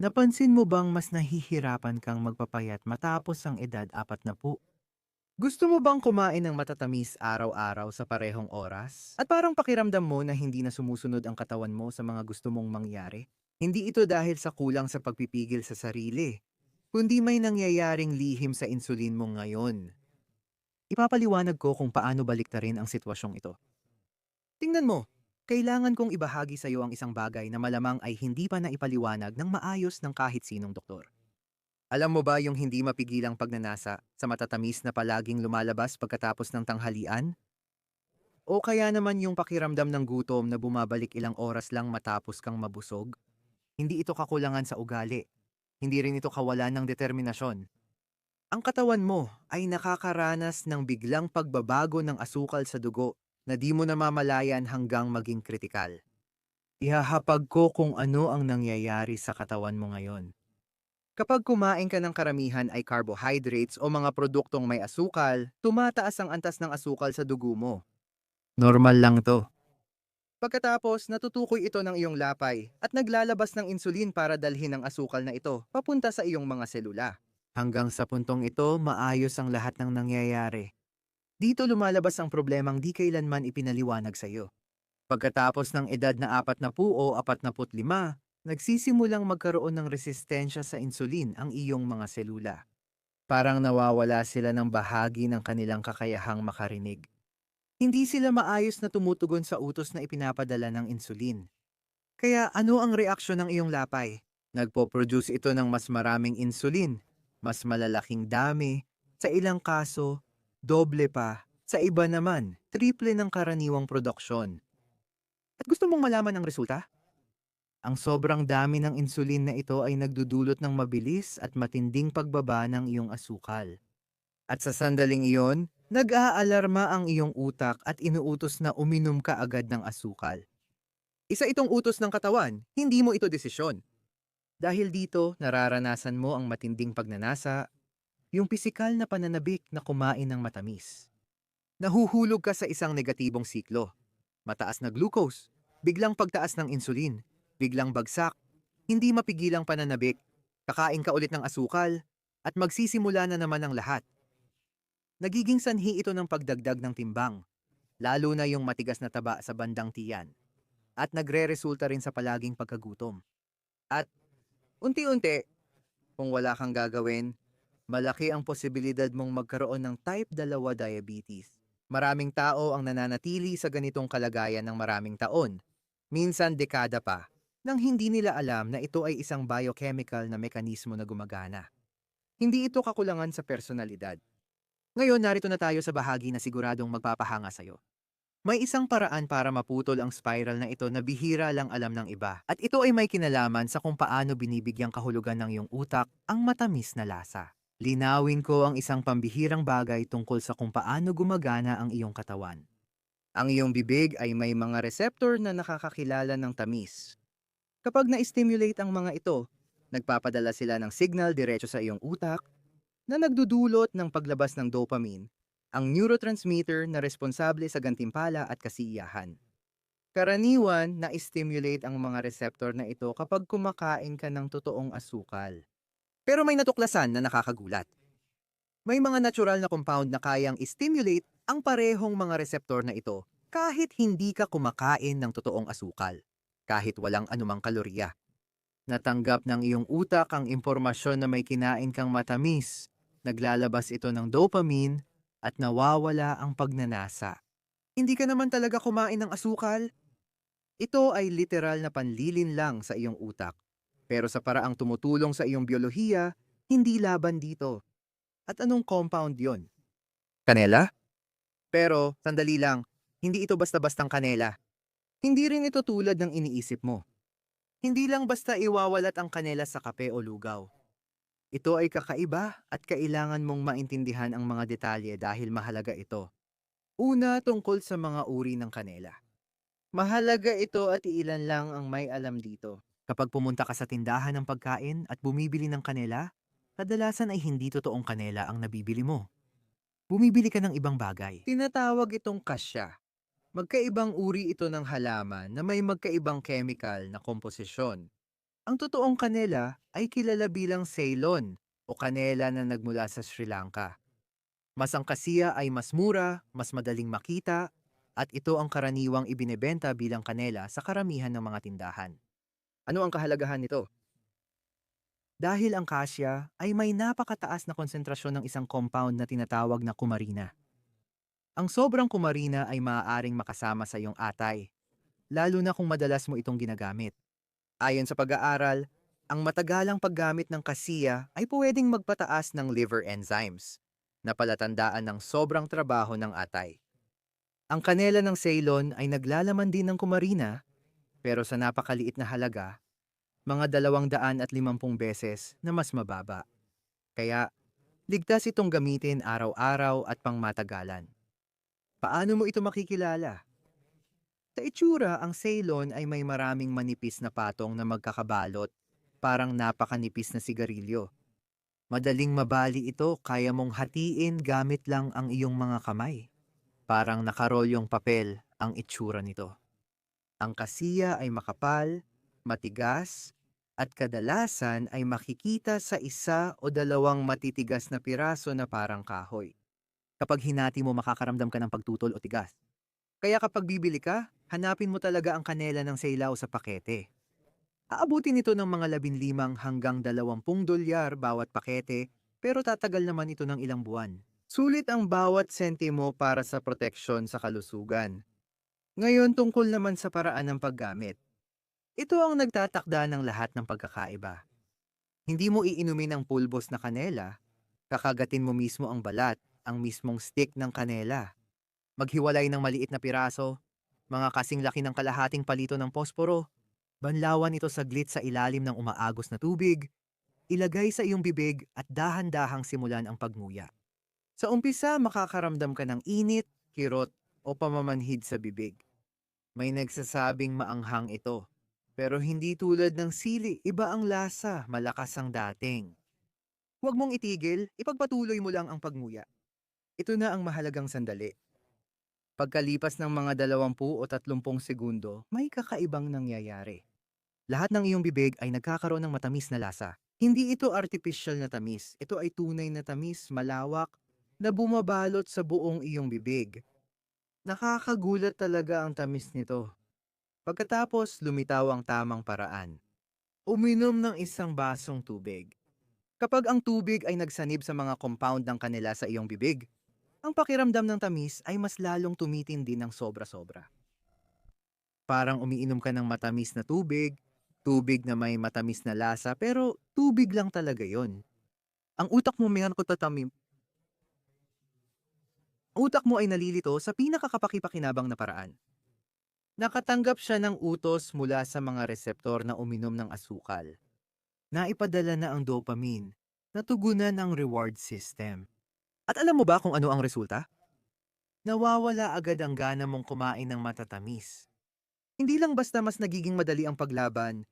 Napansin mo bang mas nahihirapan kang magpapayat matapos ang edad apat na po? Gusto mo bang kumain ng matatamis araw-araw sa parehong oras? At parang pakiramdam mo na hindi na sumusunod ang katawan mo sa mga gusto mong mangyari? Hindi ito dahil sa kulang sa pagpipigil sa sarili, kundi may nangyayaring lihim sa insulin mo ngayon. Ipapaliwanag ko kung paano baliktarin ang sitwasyong ito. Tingnan mo, kailangan kong ibahagi sa iyo ang isang bagay na malamang ay hindi pa naipaliwanag ng maayos ng kahit sinong doktor. Alam mo ba yung hindi mapigilang pagnanasa sa matatamis na palaging lumalabas pagkatapos ng tanghalian? O kaya naman yung pakiramdam ng gutom na bumabalik ilang oras lang matapos kang mabusog? Hindi ito kakulangan sa ugali. Hindi rin ito kawalan ng determinasyon. Ang katawan mo ay nakakaranas ng biglang pagbabago ng asukal sa dugo na di mo namamalayan hanggang maging kritikal. Ihahapag ko kung ano ang nangyayari sa katawan mo ngayon. Kapag kumain ka ng karamihan ay carbohydrates o mga produktong may asukal, tumataas ang antas ng asukal sa dugo mo. Normal lang to. Pagkatapos, natutukoy ito ng iyong lapay at naglalabas ng insulin para dalhin ang asukal na ito papunta sa iyong mga selula. Hanggang sa puntong ito, maayos ang lahat ng nangyayari. Dito lumalabas ang problemang di kailanman ipinaliwanag sa iyo. Pagkatapos ng edad na 40 o 45, nagsisimulang magkaroon ng resistensya sa insulin ang iyong mga selula. Parang nawawala sila ng bahagi ng kanilang kakayahang makarinig. Hindi sila maayos na tumutugon sa utos na ipinapadala ng insulin. Kaya ano ang reaksyon ng iyong lapay? Nagpo-produce ito ng mas maraming insulin, mas malalaking dami, sa ilang kaso, doble pa, sa iba naman, triple ng karaniwang produksyon. At gusto mong malaman ang resulta? Ang sobrang dami ng insulin na ito ay nagdudulot ng mabilis at matinding pagbaba ng iyong asukal. At sa sandaling iyon, nag-aalarma ang iyong utak at inuutos na uminom ka agad ng asukal. Isa itong utos ng katawan, hindi mo ito desisyon. Dahil dito, nararanasan mo ang matinding pagnanasa, yung pisikal na pananabik na kumain ng matamis. Nahuhulog ka sa isang negatibong siklo. Mataas na glucose, biglang pagtaas ng insulin, biglang bagsak, hindi mapigilang pananabik, kakain ka ulit ng asukal, at magsisimula na naman ang lahat. Nagiging sanhi ito ng pagdagdag ng timbang, lalo na yung matigas na taba sa bandang tiyan, at nagre-resulta rin sa palaging pagkagutom. At unti-unti, kung wala kang gagawin, malaki ang posibilidad mong magkaroon ng type 2 diabetes. Maraming tao ang nananatili sa ganitong kalagayan ng maraming taon, minsan dekada pa, nang hindi nila alam na ito ay isang biochemical na mekanismo na gumagana. Hindi ito kakulangan sa personalidad. Ngayon, narito na tayo sa bahagi na siguradong magpapahanga sa'yo. May isang paraan para maputol ang spiral na ito na bihira lang alam ng iba. At ito ay may kinalaman sa kung paano binibigyang kahulugan ng iyong utak ang matamis na lasa. Linawin ko ang isang pambihirang bagay tungkol sa kung paano gumagana ang iyong katawan. Ang iyong bibig ay may mga receptor na nakakakilala ng tamis. Kapag na-stimulate ang mga ito, nagpapadala sila ng signal diretso sa iyong utak na nagdudulot ng paglabas ng dopamine, ang neurotransmitter na responsable sa gantimpala at kasiyahan. Karaniwan, na-stimulate ang mga receptor na ito kapag kumakain ka ng totoong asukal. Pero may natuklasan na nakakagulat. May mga natural na compound na kayang stimulate ang parehong mga reseptor na ito kahit hindi ka kumakain ng totoong asukal, kahit walang anumang kalorya. Natanggap ng iyong utak ang impormasyon na may kinain kang matamis, naglalabas ito ng dopamine, at nawawala ang pagnanasa. Hindi ka naman talaga kumain ng asukal? Ito ay literal na panlilin lang sa iyong utak pero sa paraang tumutulong sa iyong biolohiya, hindi laban dito. At anong compound yon? Kanela? Pero, sandali lang, hindi ito basta-bastang kanela. Hindi rin ito tulad ng iniisip mo. Hindi lang basta iwawalat ang kanela sa kape o lugaw. Ito ay kakaiba at kailangan mong maintindihan ang mga detalye dahil mahalaga ito. Una tungkol sa mga uri ng kanela. Mahalaga ito at ilan lang ang may alam dito. Kapag pumunta ka sa tindahan ng pagkain at bumibili ng kanela, kadalasan ay hindi totoong kanela ang nabibili mo. Bumibili ka ng ibang bagay. Tinatawag itong kasya. Magkaibang uri ito ng halaman na may magkaibang chemical na komposisyon. Ang totoong kanela ay kilala bilang Ceylon o kanela na nagmula sa Sri Lanka. Mas ang kasiya ay mas mura, mas madaling makita, at ito ang karaniwang ibinebenta bilang kanela sa karamihan ng mga tindahan. Ano ang kahalagahan nito? Dahil ang kasya ay may napakataas na konsentrasyon ng isang compound na tinatawag na kumarina. Ang sobrang kumarina ay maaaring makasama sa iyong atay, lalo na kung madalas mo itong ginagamit. Ayon sa pag-aaral, ang matagalang paggamit ng kasiya ay pwedeng magpataas ng liver enzymes, na palatandaan ng sobrang trabaho ng atay. Ang kanela ng Ceylon ay naglalaman din ng kumarina, pero sa napakaliit na halaga, mga dalawang daan at limampung beses na mas mababa. Kaya, ligtas itong gamitin araw-araw at pangmatagalan. Paano mo ito makikilala? Sa itsura, ang Ceylon ay may maraming manipis na patong na magkakabalot, parang napakanipis na sigarilyo. Madaling mabali ito, kaya mong hatiin gamit lang ang iyong mga kamay. Parang nakarolyong papel ang itsura nito. Ang kasiya ay makapal, matigas, at kadalasan ay makikita sa isa o dalawang matitigas na piraso na parang kahoy. Kapag hinati mo makakaramdam ka ng pagtutol o tigas. Kaya kapag bibili ka, hanapin mo talaga ang kanela ng sailaw sa pakete. Aabutin ito ng mga 15 hanggang 20 dolyar bawat pakete pero tatagal naman ito ng ilang buwan. Sulit ang bawat sentimo para sa proteksyon sa kalusugan. Ngayon tungkol naman sa paraan ng paggamit. Ito ang nagtatakda ng lahat ng pagkakaiba. Hindi mo iinumin ang pulbos na kanela, kakagatin mo mismo ang balat, ang mismong stick ng kanela. Maghiwalay ng maliit na piraso, mga kasing laki ng kalahating palito ng posporo, banlawan ito saglit sa ilalim ng umaagos na tubig, ilagay sa iyong bibig at dahan-dahang simulan ang pagnguya. Sa umpisa, makakaramdam ka ng init, kirot o pamamanhid sa bibig. May nagsasabing maanghang ito, pero hindi tulad ng sili, iba ang lasa, malakas ang dating. Huwag mong itigil, ipagpatuloy mo lang ang pagnguya. Ito na ang mahalagang sandali. Pagkalipas ng mga 20 o 30 segundo, may kakaibang nangyayari. Lahat ng iyong bibig ay nagkakaroon ng matamis na lasa. Hindi ito artificial na tamis. Ito ay tunay na tamis, malawak, na bumabalot sa buong iyong bibig. Nakakagulat talaga ang tamis nito. Pagkatapos, lumitaw ang tamang paraan. Uminom ng isang basong tubig. Kapag ang tubig ay nagsanib sa mga compound ng kanila sa iyong bibig, ang pakiramdam ng tamis ay mas lalong tumitindi ng sobra-sobra. Parang umiinom ka ng matamis na tubig, tubig na may matamis na lasa, pero tubig lang talaga yon. Ang utak mo mayroon ko tatamim. Utak mo ay nalilito sa pinakakapakipakinabang na paraan. Nakatanggap siya ng utos mula sa mga reseptor na uminom ng asukal. Naipadala na ang dopamine, natugunan ang reward system. At alam mo ba kung ano ang resulta? Nawawala agad ang gana mong kumain ng matatamis. Hindi lang basta mas nagiging madali ang paglaban,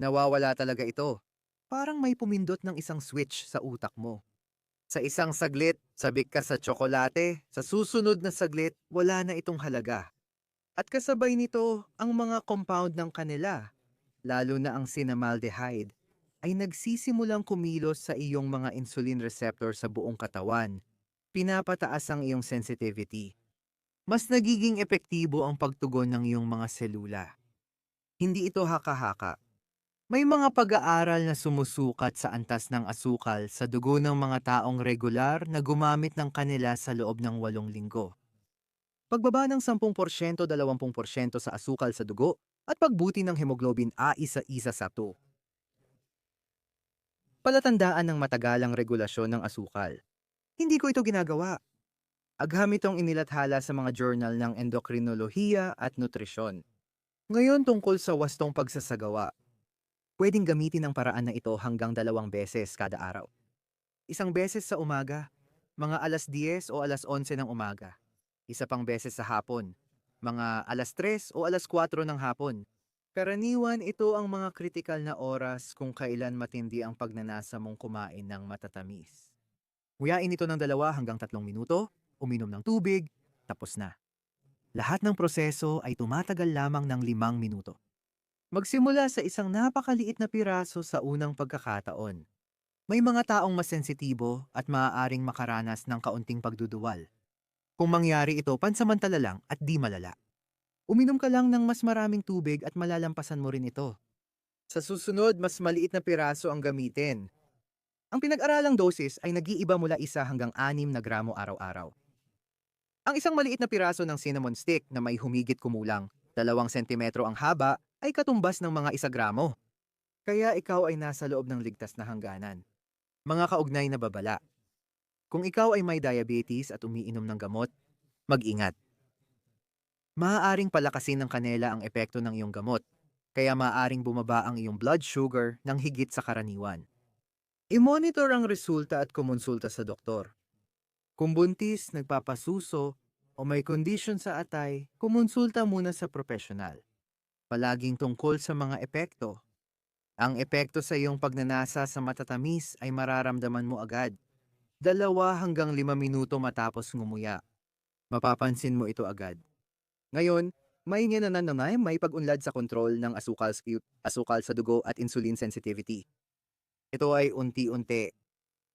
nawawala talaga ito. Parang may pumindot ng isang switch sa utak mo. Sa isang saglit, sabik ka sa tsokolate, sa susunod na saglit, wala na itong halaga. At kasabay nito, ang mga compound ng kanila, lalo na ang cinnamaldehyde, ay nagsisimulang kumilos sa iyong mga insulin receptor sa buong katawan. Pinapataas ang iyong sensitivity. Mas nagiging epektibo ang pagtugon ng iyong mga selula. Hindi ito haka-haka. May mga pag-aaral na sumusukat sa antas ng asukal sa dugo ng mga taong regular na gumamit ng kanila sa loob ng walong linggo. Pagbaba ng 10%-20% sa asukal sa dugo at pagbuti ng hemoglobin A1-1 sa 2. Palatandaan ng matagalang regulasyon ng asukal. Hindi ko ito ginagawa. Agham itong inilathala sa mga journal ng endokrinolohiya at nutrisyon. Ngayon tungkol sa wastong pagsasagawa. Pwedeng gamitin ang paraan na ito hanggang dalawang beses kada araw. Isang beses sa umaga, mga alas 10 o alas 11 ng umaga. Isa pang beses sa hapon, mga alas 3 o alas 4 ng hapon. Karaniwan ito ang mga kritikal na oras kung kailan matindi ang pagnanasa mong kumain ng matatamis. Nguyain ito ng dalawa hanggang tatlong minuto, uminom ng tubig, tapos na. Lahat ng proseso ay tumatagal lamang ng limang minuto. Magsimula sa isang napakaliit na piraso sa unang pagkakataon. May mga taong mas sensitibo at maaaring makaranas ng kaunting pagduduwal. Kung mangyari ito, pansamantala lang at di malala. Uminom ka lang ng mas maraming tubig at malalampasan mo rin ito. Sa susunod, mas maliit na piraso ang gamitin. Ang pinag-aralang dosis ay nag-iiba mula isa hanggang anim na gramo araw-araw. Ang isang maliit na piraso ng cinnamon stick na may humigit kumulang dalawang sentimetro ang haba ay katumbas ng mga isa gramo. Kaya ikaw ay nasa loob ng ligtas na hangganan. Mga kaugnay na babala. Kung ikaw ay may diabetes at umiinom ng gamot, mag-ingat. Maaaring palakasin ng kanela ang epekto ng iyong gamot, kaya maaaring bumaba ang iyong blood sugar ng higit sa karaniwan. I-monitor ang resulta at kumonsulta sa doktor. Kung buntis, nagpapasuso, o may kondisyon sa atay, kumonsulta muna sa profesional. Palaging tungkol sa mga epekto. Ang epekto sa iyong pagnanasa sa matatamis ay mararamdaman mo agad. Dalawa hanggang lima minuto matapos ngumuya. Mapapansin mo ito agad. Ngayon, may nananamay may pag-unlad sa kontrol ng asukal, asukal sa dugo at insulin sensitivity. Ito ay unti-unti.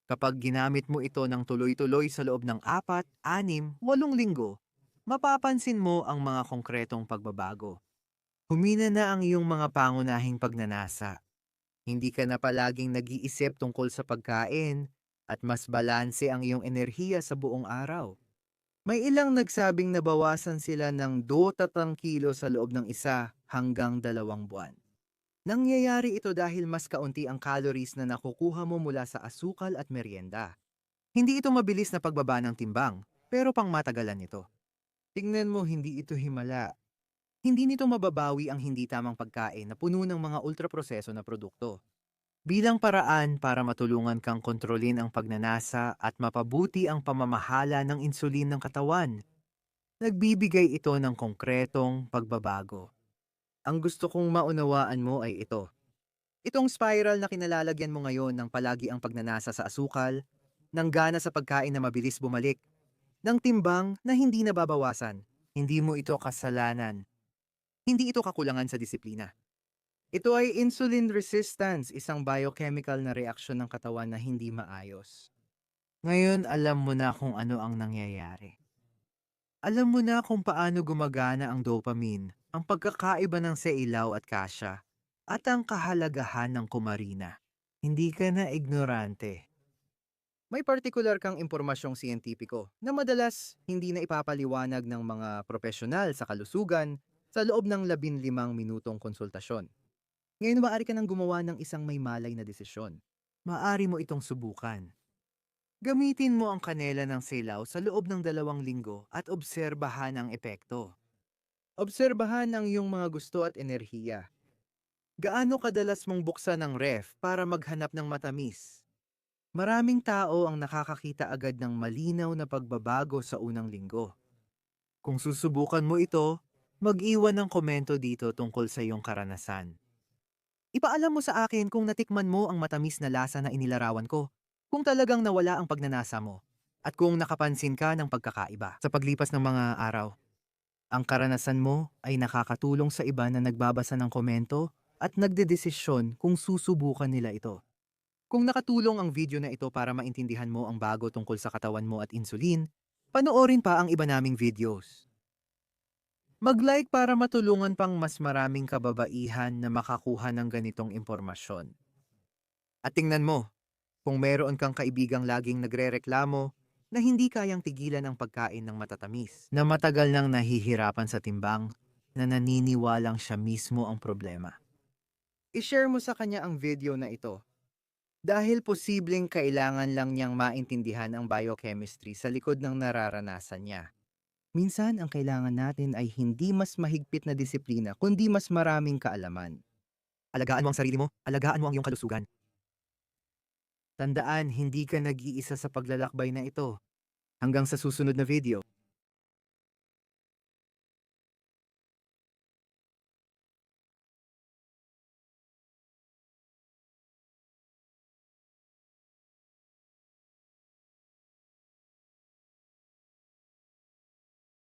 Kapag ginamit mo ito ng tuloy-tuloy sa loob ng apat, anim, walong linggo, mapapansin mo ang mga konkretong pagbabago. Humina na ang iyong mga pangunahing pagnanasa. Hindi ka na palaging nag-iisip tungkol sa pagkain at mas balanse ang iyong enerhiya sa buong araw. May ilang nagsabing nabawasan sila ng 2 kilo sa loob ng isa hanggang dalawang buwan. Nangyayari ito dahil mas kaunti ang calories na nakukuha mo mula sa asukal at merienda. Hindi ito mabilis na pagbaba ng timbang, pero pang matagalan ito. Tingnan mo hindi ito himala. Hindi nito mababawi ang hindi tamang pagkain na puno ng mga ultraproseso na produkto. Bilang paraan para matulungan kang kontrolin ang pagnanasa at mapabuti ang pamamahala ng insulin ng katawan, nagbibigay ito ng konkretong pagbabago. Ang gusto kong maunawaan mo ay ito. Itong spiral na kinalalagyan mo ngayon ng palagi ang pagnanasa sa asukal, ng gana sa pagkain na mabilis bumalik, ng timbang na hindi nababawasan. Hindi mo ito kasalanan. Hindi ito kakulangan sa disiplina. Ito ay insulin resistance, isang biochemical na reaksyon ng katawan na hindi maayos. Ngayon alam mo na kung ano ang nangyayari. Alam mo na kung paano gumagana ang dopamine, ang pagkakaiba ng seilaw at kasya, at ang kahalagahan ng kumarina. Hindi ka na ignorante. May partikular kang impormasyong siyentipiko na madalas hindi na ipapaliwanag ng mga profesional sa kalusugan sa loob ng 15 minutong konsultasyon. Ngayon maaari ka nang gumawa ng isang may malay na desisyon. Maaari mo itong subukan. Gamitin mo ang kanela ng silaw sa loob ng dalawang linggo at obserbahan ang epekto. Obserbahan ang iyong mga gusto at enerhiya. Gaano kadalas mong buksan ang ref para maghanap ng matamis? Maraming tao ang nakakakita agad ng malinaw na pagbabago sa unang linggo. Kung susubukan mo ito, mag-iwan ng komento dito tungkol sa iyong karanasan. Ipaalam mo sa akin kung natikman mo ang matamis na lasa na inilarawan ko, kung talagang nawala ang pagnanasa mo, at kung nakapansin ka ng pagkakaiba sa paglipas ng mga araw. Ang karanasan mo ay nakakatulong sa iba na nagbabasa ng komento at nagdedesisyon kung susubukan nila ito. Kung nakatulong ang video na ito para maintindihan mo ang bago tungkol sa katawan mo at insulin, panoorin pa ang iba naming videos. Mag-like para matulungan pang mas maraming kababaihan na makakuha ng ganitong impormasyon. At tingnan mo, kung meron kang kaibigang laging nagrereklamo na hindi kayang tigilan ang pagkain ng matatamis, na matagal nang nahihirapan sa timbang, na naniniwalang siya mismo ang problema. I-share mo sa kanya ang video na ito dahil posibleng kailangan lang niyang maintindihan ang biochemistry sa likod ng nararanasan niya. Minsan, ang kailangan natin ay hindi mas mahigpit na disiplina, kundi mas maraming kaalaman. Alagaan mo ang sarili mo, alagaan mo ang iyong kalusugan. Tandaan, hindi ka nag-iisa sa paglalakbay na ito. Hanggang sa susunod na video.